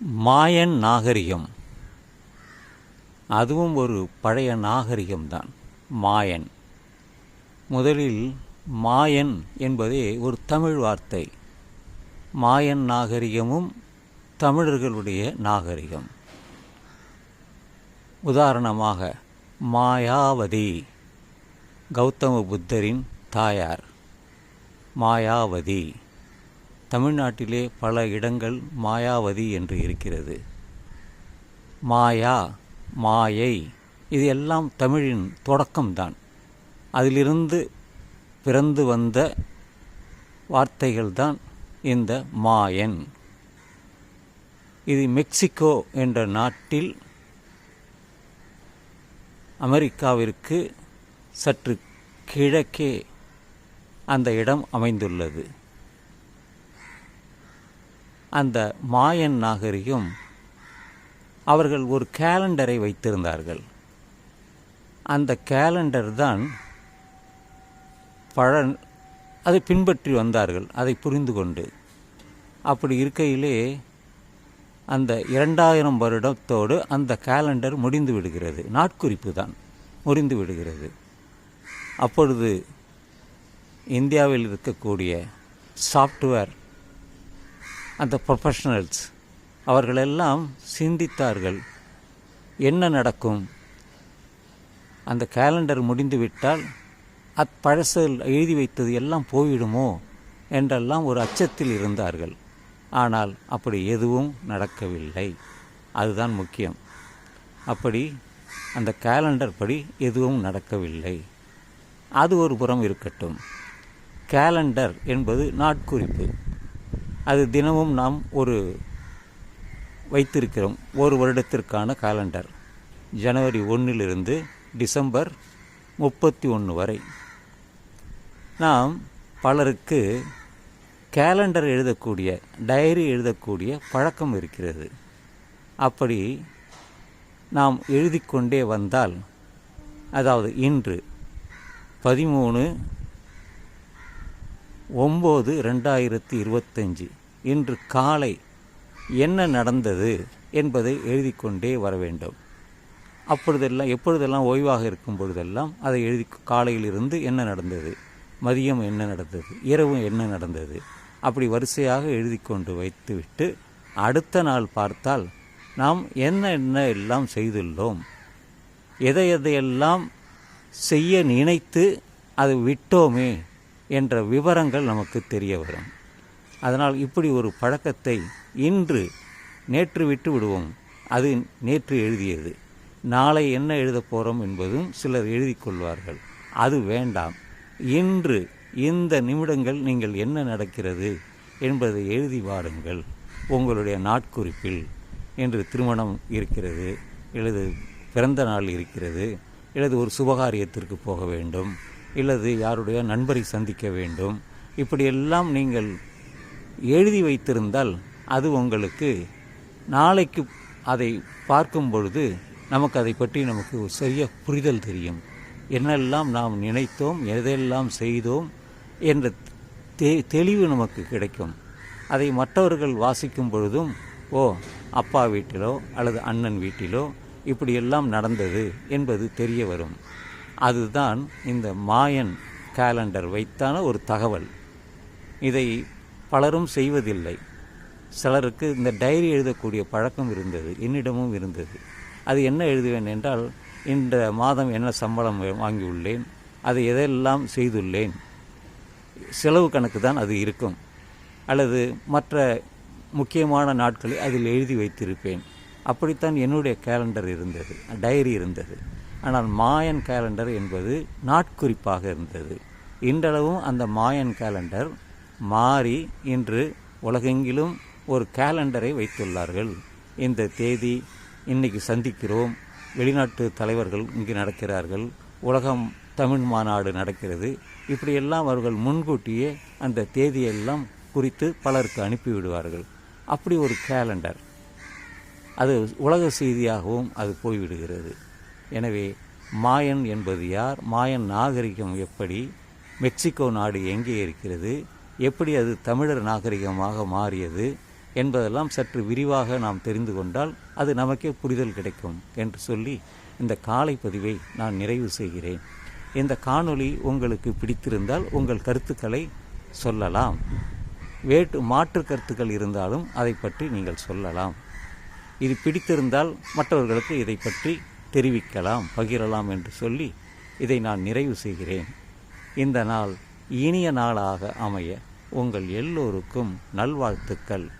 மாயன் நாகரிகம். அதுவும் ஒரு பழைய நாகரிகம்தான் மாயன். முதலில் மாயன் என்பதே ஒரு தமிழ் வார்த்தை. மாயன் நாகரிகமும் தமிழர்களுடைய நாகரிகம். உதாரணமாக மாயாவதி கௌதம புத்தரின் தாயார். மாயாவதி. தமிழ்நாட்டிலே பல இடங்கள் மாயாவதி என்று இருக்கிறது. மாயா மாயை இது எல்லாம் தமிழின் தொடக்கம்தான். அதிலிருந்து பிறந்து வந்த வார்த்தைகள்தான் இந்த மாயன். இது மெக்சிகோ என்ற நாட்டில் அமெரிக்காவிற்கு சற்று கிழக்கே அந்த இடம் அமைந்துள்ளது. அந்த மாயன் நாகரிகம் அவர்கள் ஒரு கேலண்டரை வைத்திருந்தார்கள். அந்த கேலண்டர் தான் பழ அதை பின்பற்றி வந்தார்கள் அதை புரிந்து கொண்டு. அப்படி இருக்கையிலே அந்த இரண்டாயிரம் வருடத்தோடு அந்த கேலண்டர் முடிந்து விடுகிறது. நாட்குறிப்பு தான் முடிந்து விடுகிறது. அப்பொழுது இந்தியாவில் இருக்கக்கூடிய சாஃப்ட்வேர் அந்த ப்ரொஃபஷனல்ஸ் அவர்களெல்லாம் சிந்தித்தார்கள். என்ன நடக்கும்? அந்த கேலண்டர் முடிந்துவிட்டால் அத் பழசல் எழுதி வைத்தது எல்லாம் போயிடுமோ என்றெல்லாம் ஒரு அச்சத்தில் இருந்தார்கள். ஆனால் அப்படி எதுவும் நடக்கவில்லை. அதுதான் முக்கியம். அப்படி அந்த கேலண்டர் படி எதுவும் நடக்கவில்லை. அது ஒரு புறம் இருக்கட்டும். கேலண்டர் என்பது நாட்குறிப்பு. அது தினமும் நாம் ஒரு வைத்திருக்கிறோம். ஒரு வருடத்திற்கான காலண்டர் ஜனவரி ஒன்றிலிருந்து டிசம்பர் முப்பத்தி ஒன்று வரை. நாம் பலருக்கு கேலண்டர் எழுதக்கூடிய டைரி எழுதக்கூடிய பழக்கம் இருக்கிறது. அப்படி நாம் எழுதி கொண்டே வந்தால் அதாவது இன்று பதிமூணு ஒம்பது ரெண்டாயிரத்தி இருபத்தஞ்சி. இன்று காலை என்ன நடந்தது என்பதை எழுதி கொண்டே வர வேண்டும். அப்பொழுதெல்லாம் எப்பொழுதெல்லாம் ஓய்வாக இருக்கும் பொழுதெல்லாம் அதை எழுதி காலையிலிருந்து என்ன நடந்தது? மதியம் என்ன நடந்தது? இரவு என்ன நடந்தது? அப்படி வரிசையாக எழுதி கொண்டு வைத்துவிட்டு அடுத்த நாள் பார்த்தால் நாம் என்ன என்ன எல்லாம் செய்துள்ளோம்? எதை எதையெல்லாம் செய்ய நினைத்து அதை விட்டோமே என்ற விவரங்கள் நமக்கு தெரிய வரும். அதனால் இப்படி ஒரு பழக்கத்தை இன்று நேற்று விட்டு விடுவோம். அது நேற்று எழுதியது. நாளை என்ன எழுதப் போகிறோம் என்பதும் சிலர் எழுதி கொள்வார்கள். அது வேண்டாம். இன்று இந்த நிமிடங்கள் நீங்கள் என்ன நடக்கிறது என்பதை எழுதி வாருங்கள். உங்களுடைய நாட்குறிப்பில் இன்று திருமணம் இருக்கிறது. எழுது பிறந்த நாள் இருக்கிறது. எழுது ஒரு சுபகாரியத்திற்கு போக வேண்டும். இல்லது யாருடைய நண்பரை சந்திக்க வேண்டும். இப்படியெல்லாம் நீங்கள் எழுதி வைத்திருந்தால் அது உங்களுக்கு நாளைக்கு அதை பார்க்கும் பொழுது நமக்கு அதை பற்றி நமக்கு சரிய புரிதல் தெரியும். என்னெல்லாம் நாம் நினைத்தோம் எதையெல்லாம் செய்தோம் என்ற தெ தெளிவு நமக்கு கிடைக்கும். அதை மற்றவர்கள் வாசிக்கும் பொழுதும் ஓ அப்பா வீட்டிலோ அல்லது அண்ணன் வீட்டிலோ இப்படியெல்லாம் நடந்தது என்பது தெரிய வரும். அதுதான் இந்த மாயன் கேலண்டர் வைத்தான ஒரு தகவல். இதை பலரும் செய்வதில்லை. சிலருக்கு இந்த டைரி எழுதக்கூடிய பழக்கம் இருந்தது என்னிடமும் இருந்தது. அது என்ன எழுதுவேன் என்றால் இந்த மாதம் என்ன சம்பளம் வாங்கியுள்ளேன் அதை எதெல்லாம் செய்துள்ளேன். செலவு கணக்கு தான் அது இருக்கும். அல்லது மற்ற முக்கியமான நாட்களை அதில் எழுதி வைத்திருப்பேன். அப்படித்தான் என்னுடைய கேலண்டர் இருந்தது டைரி இருந்தது. ஆனால் மாயன் கேலண்டர் என்பது நாட்குறிப்பாக இருந்தது. இன்றளவும் அந்த மாயன் கேலண்டர் மாறி இன்று உலகெங்கிலும் ஒரு கேலண்டரை வைத்துள்ளார்கள். இந்த தேதி இன்னைக்கு சந்திக்கிறோம். வெளிநாட்டு தலைவர்கள் இங்கு நடக்கிறார்கள். உலகம் தமிழ் மாநாடு நடக்கிறது. இப்படியெல்லாம் அவர்கள் முன்கூட்டியே அந்த தேதியெல்லாம் குறித்து பலருக்கு அனுப்பிவிடுவார்கள். அப்படி ஒரு கேலண்டர் அது உலக செய்தியாகவும் அது போய்விடுகிறது. எனவே மாயன் என்பது யார்? மாயன் நாகரிகம் எப்படி? மெக்சிகோ நாடு எங்கே இருக்கிறது? எப்படி அது தமிழர் நாகரிகமாக மாறியது? என்பதெல்லாம் சற்று விரிவாக நாம் தெரிந்து கொண்டால் அது நமக்கே புரிதல் கிடைக்கும் என்று சொல்லி இந்த காலை பதிவை நான் நிறைவு செய்கிறேன். இந்த காணொளி உங்களுக்கு பிடித்திருந்தால் உங்கள் கருத்துக்களை சொல்லலாம். வேட்டு மாற்று கருத்துக்கள் இருந்தாலும் அதை பற்றி நீங்கள் சொல்லலாம். இது பிடித்திருந்தால் மற்றவர்களுக்கு இதை பற்றி தெரிவிக்கலாம் பகிரலாம் என்று சொல்லி இதை நான் நிறைவு செய்கிறேன். இந்த நாள் இனிய நாளாக அமைய உங்கள் எல்லோருக்கும் நல்வாழ்த்துக்கள்.